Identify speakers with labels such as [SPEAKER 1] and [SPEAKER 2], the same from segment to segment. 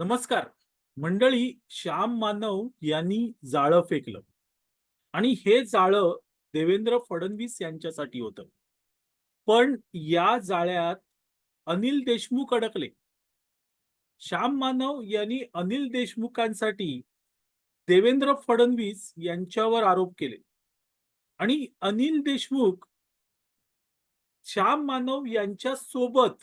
[SPEAKER 1] नमस्कार. मंडळी श्याम मानव यांनी जाळं फेकलं. आणि हे जाळं देवेंद्र फडणवीस यांच्यासाठी होतं. पण या जाळ्यात अनिल देशमुख अडकले. श्याम मानव यांनी अनिल देशमुखांसाठी देवेंद्र फडणवीस यांच्यावर आरोप केले. आणि अनिल देशमुख श्याम मानव यांच्या सोबत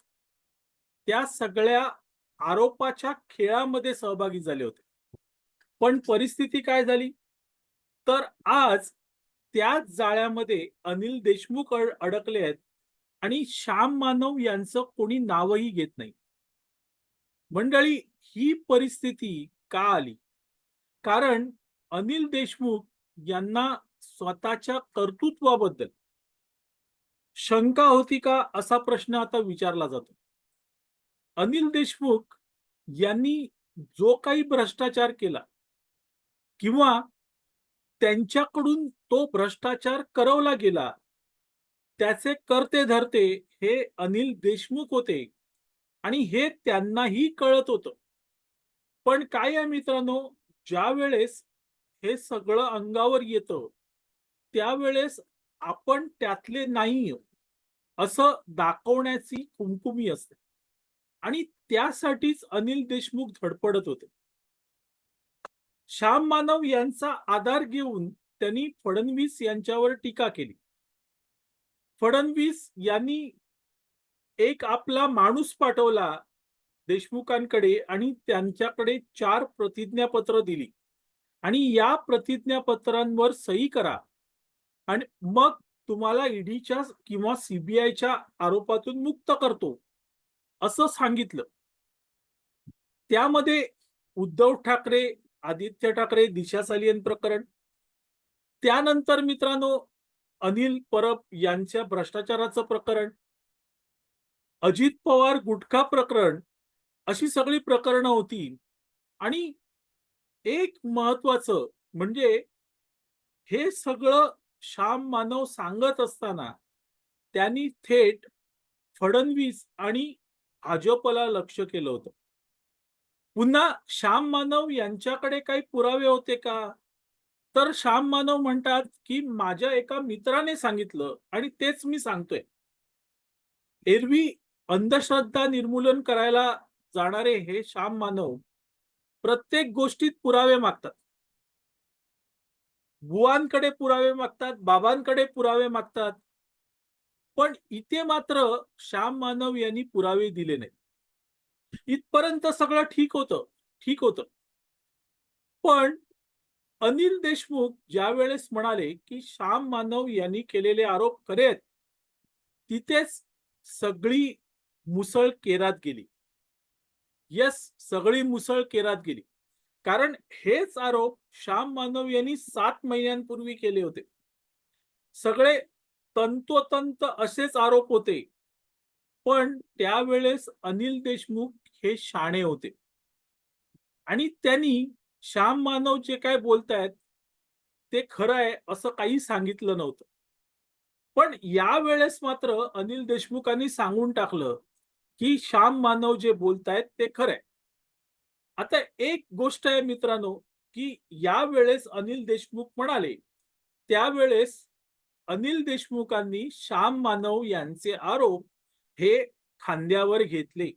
[SPEAKER 1] त्या सगळ्या आरोपाच्या खेळामध्ये सहभागी झाले होते. पण परिस्थिती काय झाली? तर आज त्याच जाळ्यामध्ये अनिल देशमुख अडकले आहेत आणि श्याम मानव यांचं कोणी नावही घेत नाही. मंडळी ही परिस्थिती का आली? कारण अनिल देशमुख यांना स्वतःच्या कर्तृत्वाबद्दल शंका होती का असा प्रश्न आता विचारला जातो. अनिल देशमुख यांनी जो काही भ्रष्टाचार केला किंवा त्यांच्याकडून तो भ्रष्टाचार करवला गेला त्याचे करते धरते हे अनिल देशमुख होते आणि हे त्यांनाही कळत होतं. पण काय आहे मित्रांनो ज्या वेळेस हे सगळं अंगावर येतं त्यावेळेस आपण त्यातले नाही असं दाखवण्याची कुमकुमी असते. आणि त्यासाठीच अनिल देशमुख धडपडत होते. श्याम मानव यांचा आधार घेऊन त्यांनी फडणवीस यांच्यावर टीका केली. फडणवीस यांनी एक आपला माणूस पाठवला देशमुखांकडे आणि त्यांच्याकडे चार प्रतिज्ञापत्र दिली. आणि या प्रतिज्ञापत्रांवर सही करा. आणि मग तुम्हाला ईडीच्या किंवा सीबीआयच्या आरोपातून मुक्त करतो. असं सांगितलं. त्यामध्ये उद्धव ठाकरे आदित्य ठाकरे दिशा सालियन प्रकरण. त्यानंतर मित्रांनो अनिल परब यांच्या भ्रष्टाचाराचं प्रकरण. अजित पवार गुटखा प्रकरण अशी सगळी प्रकरणं होती. आणि एक महत्वाचं म्हणजे हे सगळं श्याम मानव सांगत असताना त्यांनी थेट फडणवीस आणि भाजपला लक्ष केलं होतं. पुन्हा श्याम मानव यांच्याकडे काही पुरावे होते का? तर श्याम मानव म्हणतात की माझ्या एका मित्राने सांगितलं आणि तेच मी सांगतोय. एरवी अंधश्रद्धा निर्मूलन करायला जाणारे हे श्याम मानव प्रत्येक गोष्टीत पुरावे मागतात. बुवांकडे पुरावे मागतात बाबांकडे पुरावे मागतात पण इथे मात्र श्याम मानव यांनी पुरावे दिले नाही इथपर्यंत सगळं ठीक होतं ठीक होतं. पण अनिल देशमुख ज्या वेळेस म्हणाले की श्याम मानव यांनी केलेले आरोप खरे तिथेच सगळी मुसळ केरात गेली. यस सगळी मुसळ केरात गेली. कारण हेच आरोप श्याम मानव यांनी सात महिन्यांपूर्वी केले होते. सगळे तंतोतंत असेच आरोप होते. पण त्यावेळेस अनिल देशमुख हे शाणे होते. आणि त्यांनी श्याम मानव जे काय बोलतायत ते खरं आहे असं काही सांगितलं नव्हतं. पण यावेळेस मात्र अनिल देशमुखांनी सांगून टाकलं की श्याम मानव जे बोलतायत ते खरं आहे. आता एक गोष्ट आहे मित्रांनो की या वेळेस अनिल देशमुख म्हणाले त्यावेळेस अनिल देशमुखांनी श्याम मानव यांचे आरोप हे खांद्यावर घेतले.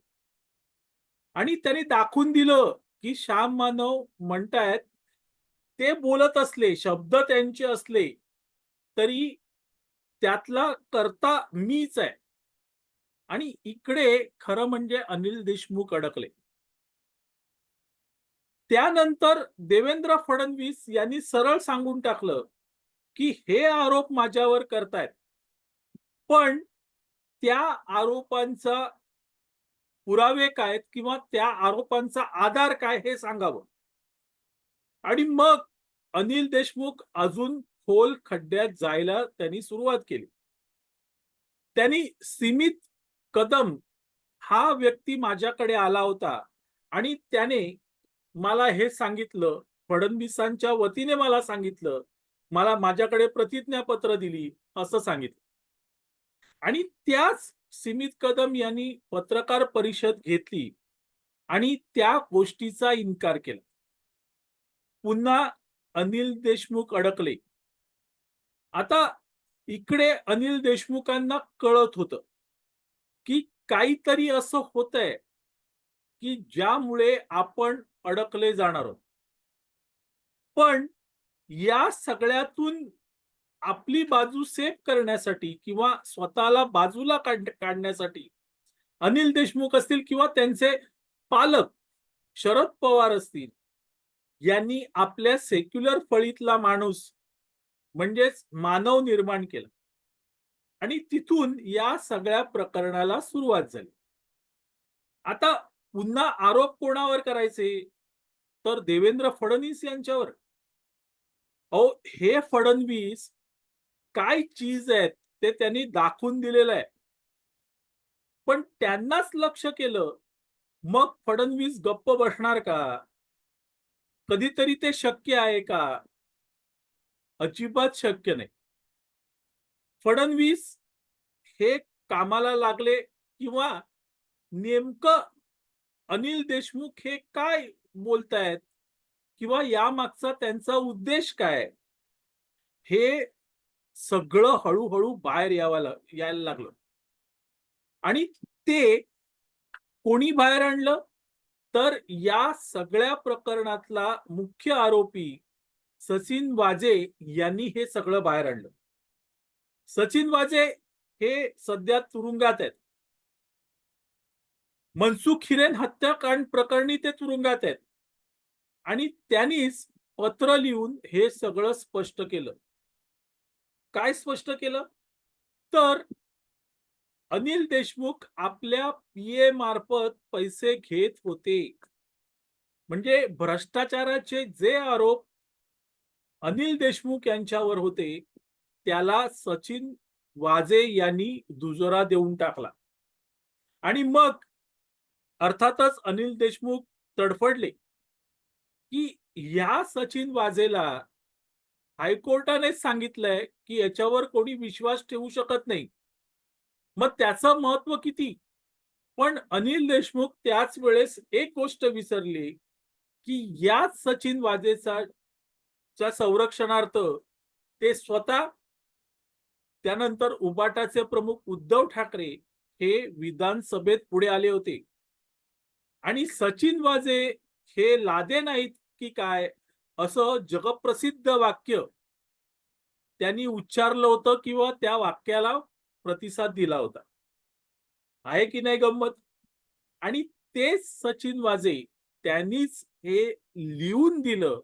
[SPEAKER 1] आणि त्यांनी दाखवून दिलं की श्याम मानव म्हणतायत ते बोलत असले शब्द त्यांचे असले तरी त्यातला करता मीच आहे. आणि इकडे खरं म्हणजे अनिल देशमुख अडकले. त्यानंतर देवेंद्र फडणवीस यांनी सरळ सांगून टाकलं की हे आरोप माझ्यावर करतायत. पण त्या आरोपांचा पुरावे काय किंवा त्या आरोपांचा आधार काय हे सांगावं. आणि मग अनिल देशमुख अजून खोल खड्ड्यात जायला त्यांनी सुरुवात केली. त्यांनी सीमित कदम हा व्यक्ती माझ्याकडे आला होता आणि त्याने मला हे सांगितलं फडणवीसांच्या वतीने मला सांगितलं मला माझ्याकडे प्रतिज्ञापत्र दिली असं सांगितलं. आणि त्याच सीमित कदम यांनी पत्रकार परिषद घेतली आणि त्या गोष्टीचा इन्कार केला. पुन्हा अनिल देशमुख अडकले. आता इकडे अनिल देशमुखांना कळत होतं की काहीतरी असं होतंय की ज्यामुळे आपण अडकले जाणार आहोत. पण या सगळ्यातून आपली बाजू सेफ करण्यासाठी किंवा स्वतःला बाजूला काढण्यासाठी अनिल देशमुख असतील किंवा त्यांचे पालक शरद पवार असतील यांनी आपल्या सेक्युलर फळीतला माणूस म्हणजेच मानव निर्माण केला. आणि तिथून या सगळ्या प्रकरणाला सुरुवात झाली. आता पुन्हा आरोप कोणावर करायचे? तर देवेंद्र फडणवीस यांच्यावर. अहो हे फडणवीस काय चीज आहेत ते त्यांनी दाखवून दिलेलं आहे. पण त्यांनाच लक्ष केलं मग फडणवीस गप्प बसणार का? कधीतरी ते शक्य आहे का? अजिबात शक्य नाही. फडणवीस हे कामाला लागले किंवा नेमकं अनिल देशमुख हे काय बोलतायत? किंवा या मागचा त्यांचा उद्देश काय? हे सगळं हळूहळू बाहेर यावा लाग- यायला लागलं. आणि ते कोणी बाहेर आणलं? तर या सगळ्या प्रकरणातला मुख्य आरोपी सचिन वाजे यांनी हे सगळं बाहेर आणलं. सचिन वाजे हे सध्या तुरुंगात आहेत. मनसुख हिरेन हत्याकांड प्रकरणी ते तुरुंगात आहेत. आणि त्यांनीच पत्र लिहून हे सगळं स्पष्ट केलं. काय स्पष्ट केलं? तर अनिल देशमुख आपल्या पीए मार्फत पैसे घेत होते. म्हणजे भ्रष्टाचाराचे जे आरोप अनिल देशमुख यांच्यावर होते त्याला सचिन वाजे यांनी दुजोरा देऊन टाकला. आणि मग अर्थातच अनिल देशमुख तडफडले. की या सचिन वाजेला हायकोर्टानेच सांगितलंय की याच्यावर कोणी विश्वास ठेवू शकत नाही. मग त्याचं महत्त्व किती? पण अनिल देशमुख त्याच वेळेस एक गोष्ट विसरली की याच सचिन वाजेचा च्या संरक्षणार्थ ते स्वतः त्यानंतर उबाटाचे प्रमुख उद्धव ठाकरे हे विधानसभेत पुढे आले होते. आणि सचिन वाजे हे लादे नाहीत की काय? असं जगप्रसिद्ध वाक्य त्यांनी उच्चारलं होतं किंवा त्या वाक्याला प्रतिसाद दिला होता. आहे की नाही गंमत? आणि तेच सचिन वाजे त्यांनीच हे लिहून दिलं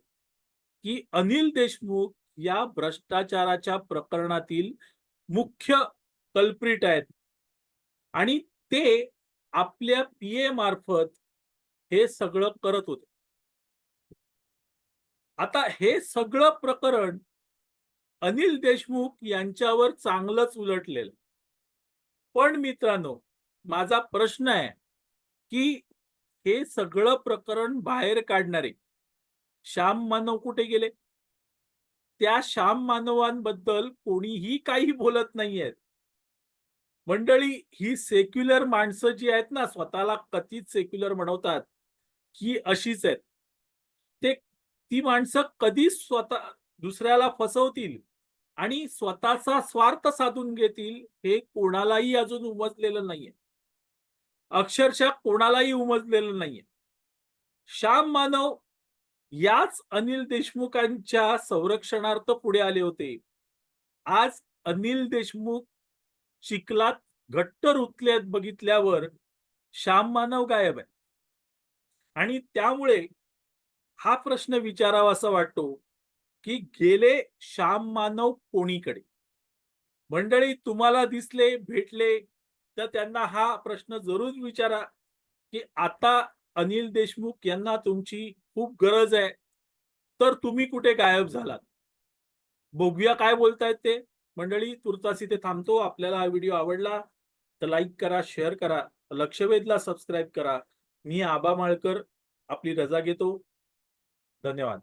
[SPEAKER 1] की अनिल देशमुख या भ्रष्टाचाराच्या प्रकरणातील मुख्य कल्प्रिट आहेत. आणि ते आपल्या पीए मार्फत हे सगळं करत होते. आता हे सगळं प्रकरण अनिल देशमुख यांच्यावर चांगलंच उलटलेलं. पण मित्रांनो माझा प्रश्न आहे की हे सगळं प्रकरण बाहेर काढणारे श्याम मानव कुठे गेले? त्या श्याम मानवांबद्दल कोणीही काही बोलत नाहीयेत. मंडळी ही सेक्युलर माणसं जी आहेत ना स्वतःला कथित सेक्युलर म्हणवतात ही अशीच आहेत. ते ती माणसं कधी स्वतः दुसऱ्याला फसवतील आणि स्वतःचा स्वार्थ साधून घेतील हे कोणालाही अजून उमजलेलं नाहीये. अक्षरशः कोणालाही उमजलेलं नाहीये. श्याम मानव याच अनिल देशमुखांच्या संरक्षणार्थ पुढे आले होते. आज अनिल देशमुख चिखलात घट्ट रुतल्यात बघितल्यावर श्याम मानव गायब आहे आणि त्यामुळे हा प्रश्न विचारावा असा वाटतो की गेले श्याम मानव कोणीकडे? मंडळी तुम्हाला दिसले भेटले तर त्यांना हा प्रश्न जरूर विचारा की आता अनिल देशमुख यांना तुमची खूप गरज आहे. तर तुम्ही कुठे गायब झालात? बघूया काय बोलतायत ते. मंडळी तुर्तास इथे थांबतो. आपल्याला हा व्हिडिओ आवडला तर लाईक करा शेअर करा लक्षवेधला सबस्क्राईब करा. मी आबा माळकर आपली रजा घेतो. धन्यवाद